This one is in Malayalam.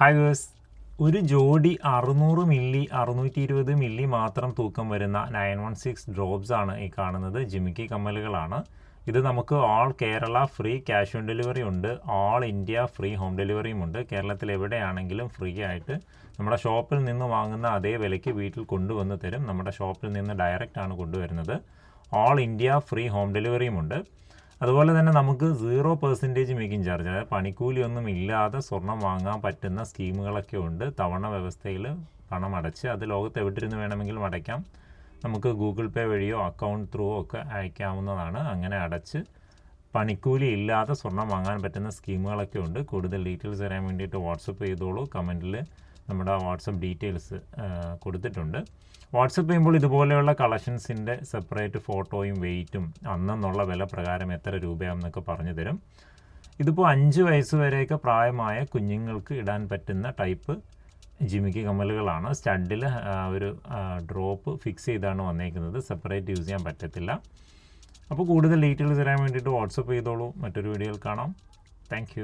ഹായ് വേഴ്സ് ഒരു ജോഡി അറുന്നൂറ് മില്ലി അറുന്നൂറ്റി ഇരുപത് മില്ലി മാത്രം തൂക്കം വരുന്ന നയൻ വൺ സിക്സ് ഡ്രോപ്സ് ആണ് ഈ കാണുന്നത്. ജിമിക്കി കമ്മലുകളാണ്. ഇത് നമുക്ക് all Kerala free cash on delivery ഉണ്ട്. ഓൾ ഇന്ത്യ ഫ്രീ ഹോം ഡെലിവറിയും ഉണ്ട്. കേരളത്തിൽ എവിടെയാണെങ്കിലും ഫ്രീ ആയിട്ട് നമ്മുടെ ഷോപ്പിൽ നിന്ന് വാങ്ങുന്ന അതേ വിലയ്ക്ക് വീട്ടിൽ കൊണ്ടുവന്ന് തരും. നമ്മുടെ ഷോപ്പിൽ നിന്ന് ഡയറക്റ്റ് ആണ് കൊണ്ടുവരുന്നത്. ഓൾ ഇന്ത്യ ഫ്രീ ഹോം ഡെലിവറിയും ഉണ്ട്. അതുപോലെ തന്നെ നമുക്ക് സീറോ പെർസെന്റേജ് മേക്കിംഗ് ചാർജ് അതായത് പണിക്കൂലിയൊന്നും ഇല്ലാതെ സ്വർണം വാങ്ങാൻ പറ്റുന്ന സ്കീമുകളൊക്കെ ഉണ്ട്. തവണ വ്യവസ്ഥയിൽ പണം അടച്ച് അത് ലോകത്ത് എവിടെയിരുന്ന് വേണമെങ്കിലും അടയ്ക്കാം. നമുക്ക് ഗൂഗിൾ പേ വഴിയോ അക്കൗണ്ട് ത്രൂ ഒക്കെ അയക്കാവുന്നതാണ്. അങ്ങനെ അടച്ച് പണിക്കൂലി ഇല്ലാതെ സ്വർണം വാങ്ങാൻ പറ്റുന്ന സ്കീമുകളൊക്കെ ഉണ്ട്. കൂടുതൽ ഡീറ്റെയിൽസ് അറിയാൻ വേണ്ടിയിട്ട് വാട്സപ്പ് ചെയ്തോളൂ. കമന്റിൽ നമ്മുടെ വാട്സപ്പ് ഡീറ്റെയിൽസ് കൊടുത്തിട്ടുണ്ട്. വാട്സപ്പ് ചെയ്യുമ്പോൾ ഇതുപോലെയുള്ള കളക്ഷൻസിന്റെ സെപ്പറേറ്റ് ഫോട്ടോയും വെയിറ്റും അന്നെന്നുള്ള വില പ്രകാരം എത്ര രൂപയാണെന്നൊക്കെ പറഞ്ഞു തരും. ഇതിപ്പോൾ അഞ്ച് വയസ്സ് വരെയൊക്കെ പ്രായമായ കുഞ്ഞുങ്ങൾക്ക് ഇടാൻ പറ്റുന്ന ടൈപ്പ് ജിമിക്ക് കമ്മലുകളാണ്. സ്റ്റഡിൽ ഒരു ഡ്രോപ്പ് ഫിക്സ് ചെയ്താണ് വന്നേക്കുന്നത്. സെപ്പറേറ്റ് യൂസ് ചെയ്യാൻ പറ്റത്തില്ല. അപ്പോൾ കൂടുതൽ ഡീറ്റെയിൽസ് തരാൻ വേണ്ടിയിട്ട് വാട്സപ്പ് ചെയ്തോളൂ. മറ്റൊരു വീഡിയോയിൽ കാണാം. താങ്ക്